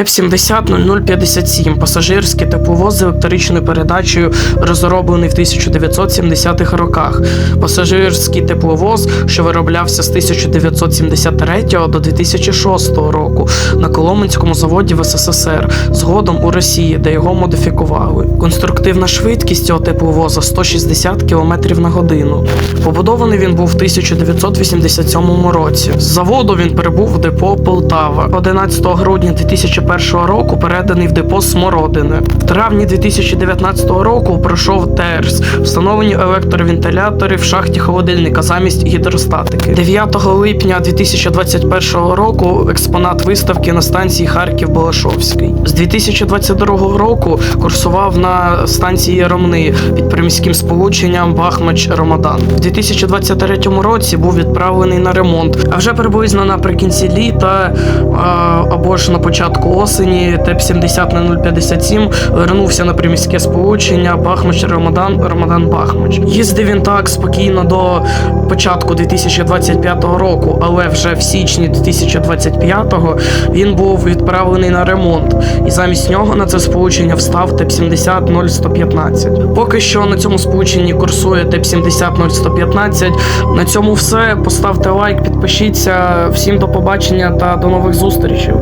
ТЕП-70-0057 пасажирський тепловоз з електричною передачею, розроблений в 1970-х роках. Пасажирський тепловоз, що вироблявся з 1973 до 2006 року на Коломенському заводі в СССР, згодом у Росії, де його модифікували. Конструктивна швидкість цього тепловоза 160 км на годину. Побудований він був в 1987 році. З заводу він прибув в депо Полтава. 11 грудня 2001 року переданий в депо Смородине. В травні 2019 року пройшов ТЕРС, встановлені електровентилятори в шахті холодильника замість гідростатики. 9 липня 2021 року експонат виставки на станції Харків Балашовський. З 2022 року курсував на станції Ромни під приміським сполученням Бахмач Ромадан. В 2023 році був відправлений на ремонт. А вже приблизно наприкінці літа або ж на початку осені ТЕП-70 на 057 вернувся на приміське сполучення Бахмач Ромадан Ромадан Бахмач. Їздив він так спокійно до початку 2025 року, але вже в січні 2025 він був відправлений на ремонт, і замість нього на це сполучення встав ТЕП-70 0115. Поки що на цьому сполученні курсує ТЕП-70 0115. На цьому все. Поставте лайк, підпишіться. Всім до побачення та до нових зустрічей.